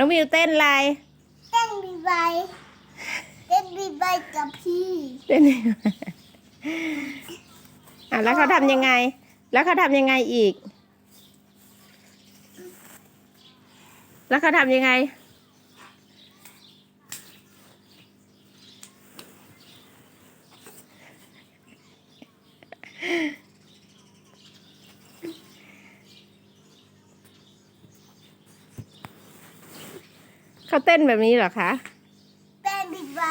น้องมิวเต้นอะไรเต้นบีใบเต้นบีใบกับพี่เต้นอะแล้วเขาทำยังไง แล้วเขาทำยังไงอีก แล้วเขาทำยังไง เขาเต้นแบบนี้เหรอคะเต้นบีใบ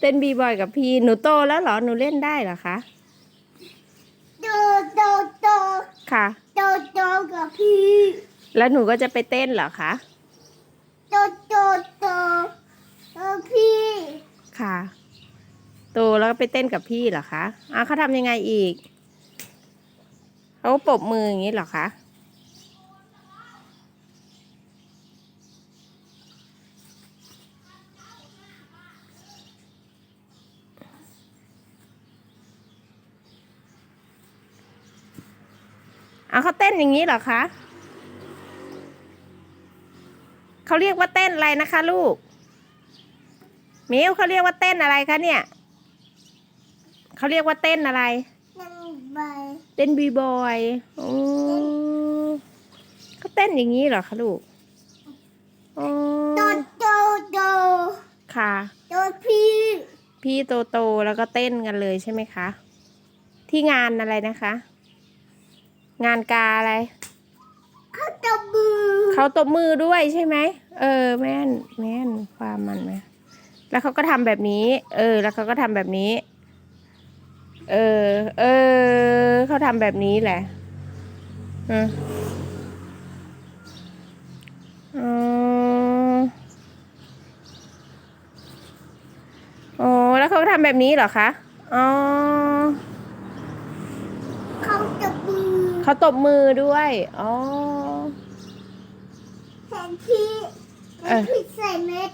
เต้นบีบอยกับพี่หนูโตแล้วเหรอหนูเล่นได้เหรอคะโตโตโตค่ะโตโตกับพี่ แล้วหนูก็จะไปเต้นเหรอคะโตโตโตกับพี่ค่ะ โตแล้วก็ไปเต้นกับพี่เหรอคะอะเขาทำยังไงอีกเขาปรบมืออย่างนี้เหรอคะ อะเขาเต้นอย่างนี้เหรอคะเขาเรียกว่าเต้นอะไรนะคะ ลูกมิวเขาเรียกว่าเต้นอะไรคะเนี่ยเขาเรียกว่าเต้นอะไรนั่งใบเต้นบีบอยอ๋อเขาเต้นอย่างนี้เหรอคะลูกอ๋อโตโตโตค่ะโตพี่พี่โตโตแล้วก็เต้นกันเลยใช่ไหมคะ ที่งานอะไรนะคะ งานกาอะไรเขาตบมือเขาตบมือด้วยใช่ไหมเออ แม่น แม่นความมันไหมแล้วเขาก็ทำแบบนี้ เออ แล้วเขาก็ทำแบบนี้ เออ เออเขาทำแบบนี้แหละอืมอ๋ออ๋อแล้วเขาก็ทำแบบนี้เหรอคะอ๋อเขาตบมือ เขาตบมือด้วย อ๋อ แทนพี่เอแทอนพี่ใส่เม็ด